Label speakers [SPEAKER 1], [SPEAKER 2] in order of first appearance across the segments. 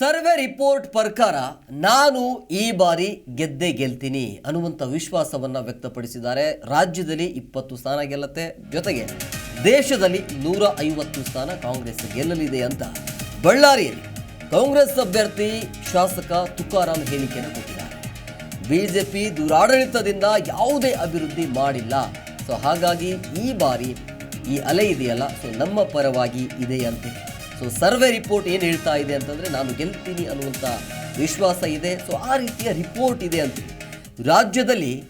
[SPEAKER 1] Survey report ಪ್ರಕಾರ ನಾನು ಈ ಬಾರಿ ಗೆದ್ದೆ ಗೆಲ್ತೀನಿ ಅನ್ನುವಂಥ ವಿಶ್ವಾಸವನ್ನ ವ್ಯಕ್ತಪಡಿಸಿದ್ದಾರೆ. ರಾಜ್ಯದಲ್ಲಿ ಇಪ್ಪತ್ತು ಸ್ಥಾನ ಗೆಲ್ಲತ್ತೆ. ಜೊತೆಗೆ ದೇಶದಲ್ಲಿ ನೂರ ಐವತ್ತು ಸ್ಥಾನ ಕಾಂಗ್ರೆಸ್ ಗೆಲ್ಲಲಿದೆ ಅಂತ ಬಳ್ಳಾರಿಯಲ್ಲಿ ಕಾಂಗ್ರೆಸ್ ಅಭ್ಯರ್ಥಿ ಶಾಸಕ ತುಕಾರಾಮ್ ಹೇಳಿಕೆಯನ್ನು ಕೊಟ್ಟಿದ್ದಾರೆ. ಬಿಜೆಪಿ ದುರಾಡಳಿತದಿಂದ ಯಾವುದೇ ಅಭಿವೃದ್ಧಿ ಮಾಡಿಲ್ಲ. ಸೊ ಹಾಗಾಗಿ ಈ ಬಾರಿ ಈ ಅಲೆ ಇದೆಯಲ್ಲ? ಸೊ ನಮ್ಮ ಪರವಾಗಿ ಇದೆ ಅಂತೆ. ಸೊ ಸರ್ವೆ ರಿಪೋರ್ಟ್ ಏನು ಹೇಳ್ತಾ ಇದೆ ಅಂತಂದರೆ, ನಾನು ಗೆಲ್ತೀನಿ ಅನ್ನುವಂಥ ವಿಶ್ವಾಸ ಇದೆ. ಸೊ ಆ ರೀತಿಯ ರಿಪೋರ್ಟ್ ಇದೆ ಅಂತ. ರಾಜ್ಯದಲ್ಲಿ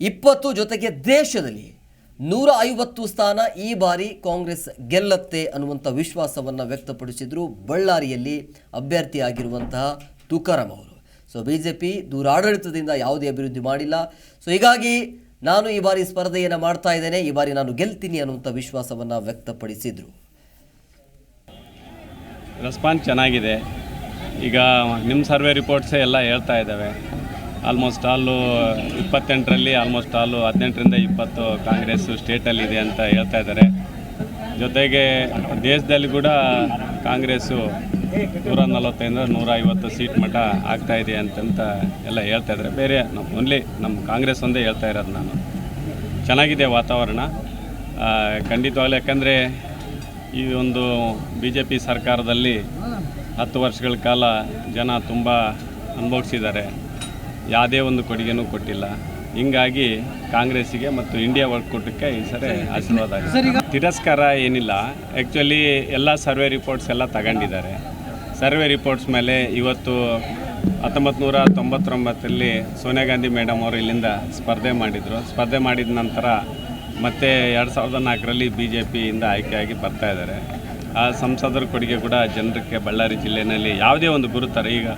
[SPEAKER 1] ಇಪ್ಪತ್ತು ಜೊತೆಗೆ ದೇಶದಲ್ಲಿ ನೂರ ಐವತ್ತು ಸ್ಥಾನ ಈ ಬಾರಿ ಕಾಂಗ್ರೆಸ್ ಗೆಲ್ಲತ್ತೆ ಅನ್ನುವಂಥ ವಿಶ್ವಾಸವನ್ನು ವ್ಯಕ್ತಪಡಿಸಿದರು ಬಳ್ಳಾರಿಯಲ್ಲಿ ಅಭ್ಯರ್ಥಿಯಾಗಿರುವಂತಹ ತುಕಾರಾಮ್ ಅವರು. ಸೊ ಬಿ ಜೆ ಪಿ ದೂರಾಡಳಿತದಿಂದ ಯಾವುದೇ ಅಭಿವೃದ್ಧಿ ಮಾಡಿಲ್ಲ. ಸೊ ಹೀಗಾಗಿ ನಾನು ಈ ಬಾರಿ ಸ್ಪರ್ಧೆಯನ್ನು ಮಾಡ್ತಾ ಇದ್ದೇನೆ. ಈ ಬಾರಿ ನಾನು ಗೆಲ್ತೀನಿ ಅನ್ನುವಂಥ ವಿಶ್ವಾಸವನ್ನು ವ್ಯಕ್ತಪಡಿಸಿದ್ರು.
[SPEAKER 2] ರೆಸ್ಪಾನ್ಸ್ ಚೆನ್ನಾಗಿದೆ. ಈಗ ನಿಮ್ಮ ಸರ್ವೆ ರಿಪೋರ್ಟ್ಸೇ ಎಲ್ಲ ಹೇಳ್ತಾ ಇದ್ದಾವೆ. ಆಲ್ಮೋಸ್ಟ್ ಆಲು ಇಪ್ಪತ್ತೆಂಟರಲ್ಲಿ ಆಲ್ಮೋಸ್ಟ್ ಆಲು ಹದಿನೆಂಟರಿಂದ ಇಪ್ಪತ್ತು ಕಾಂಗ್ರೆಸು ಸ್ಟೇಟಲ್ಲಿ ಇದೆ ಅಂತ ಹೇಳ್ತಾ ಇದ್ದಾರೆ. ಜೊತೆಗೆ ದೇಶದಲ್ಲಿ ಕೂಡ ಕಾಂಗ್ರೆಸ್ಸು ನೂರ ನಲವತ್ತೈದು ನೂರ ಐವತ್ತು ಸೀಟ್ ಮಟ್ಟ ಆಗ್ತಾ ಇದೆ ಅಂತಂತ ಎಲ್ಲ ಹೇಳ್ತಾ ಇದ್ದಾರೆ. ಬೇರೆ ನಮ್ಮ ಓನ್ಲಿ ನಮ್ಮ ಕಾಂಗ್ರೆಸ್ ಒಂದೇ ಹೇಳ್ತಾ ಇರೋದು ನಾನು. ಚೆನ್ನಾಗಿದೆ ವಾತಾವರಣ. ಖಂಡಿತವಾಗ್ಲೂ ಯಾಕಂದರೆ ಈ ಒಂದು ಬಿ ಜೆ ಪಿ ಸರ್ಕಾರದಲ್ಲಿ ಹತ್ತು ವರ್ಷಗಳ ಕಾಲ ಜನ ತುಂಬ ಅನುಭವಿಸಿದ್ದಾರೆ. ಯಾವುದೇ ಒಂದು ಕೊಡುಗೆನೂ ಕೊಟ್ಟಿಲ್ಲ. ಹಿಂಗಾಗಿ ಕಾಂಗ್ರೆಸ್ಸಿಗೆ ಮತ್ತು ಇಂಡಿಯಾ ಒಕ್ಕೂಟಕ್ಕೆ ಈ ಸರಿ ಆಶೀರ್ವಾದ ಆಗಿದೆ ತಿರಸ್ಕಾರ ಏನಿಲ್ಲ. ಆ್ಯಕ್ಚುಲಿ ಎಲ್ಲ ಸರ್ವೆ ರಿಪೋರ್ಟ್ಸ್ ಎಲ್ಲ ತಗೊಂಡಿದ್ದಾರೆ. ಸರ್ವೆ ರಿಪೋರ್ಟ್ಸ್ ಮೇಲೆ ಇವತ್ತು ಹತ್ತೊಂಬತ್ತು ನೂರ ತೊಂಬತ್ತೊಂಬತ್ತರಲ್ಲಿ ಸೋನಿಯಾ ಗಾಂಧಿ ಮೇಡಮ್ ಅವರು ಇಲ್ಲಿಂದ ಸ್ಪರ್ಧೆ ಮಾಡಿದರು. ಸ್ಪರ್ಧೆ ಮಾಡಿದ ನಂತರ ಮತ್ತೆ ಎರಡು ಸಾವಿರದ ನಾಲ್ಕರಲ್ಲಿ ಬಿ ಜೆ ಪಿಯಿಂದ ಆಯ್ಕೆಯಾಗಿ ಬರ್ತಾ ಇದ್ದಾರೆ. ಆ ಸಂಸದರ ಕೊಡುಗೆ ಕೂಡ ಜನರಿಗೆ ಬಳ್ಳಾರಿ ಜಿಲ್ಲೆಯಲ್ಲಿ ಯಾವುದೇ ಒಂದು ಗುರುತಾರೆ, ಈಗ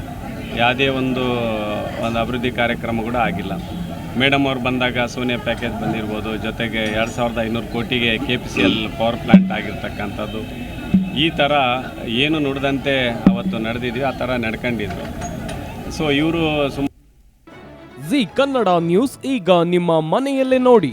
[SPEAKER 2] ಯಾವುದೇ ಒಂದು ಒಂದು ಅಭಿವೃದ್ಧಿ ಕಾರ್ಯಕ್ರಮ ಕೂಡ ಆಗಿಲ್ಲ. ಮೇಡಮ್ ಅವ್ರು ಬಂದಾಗ ಸೋನಿಯಾ ಪ್ಯಾಕೇಜ್ ಬಂದಿರ್ಬೋದು, ಜೊತೆಗೆ ಎರಡು ಸಾವಿರದ ಐನೂರು ಕೋಟಿಗೆ K P C L power plant ಆಗಿರ್ತಕ್ಕಂಥದ್ದು. ಈ ಥರ ಏನು ನುಡಿದಂತೆ ಅವತ್ತು ನಡೆದಿದ್ವಿ ಆ ಥರ ನಡ್ಕೊಂಡಿದ್ರು ಸೊ ಇವರು ಸುಮ್
[SPEAKER 3] ಜಿ ಕನ್ನಡ ನ್ಯೂಸ್, ಈಗ ನಿಮ್ಮ ಮನೆಯಲ್ಲೇ ನೋಡಿ.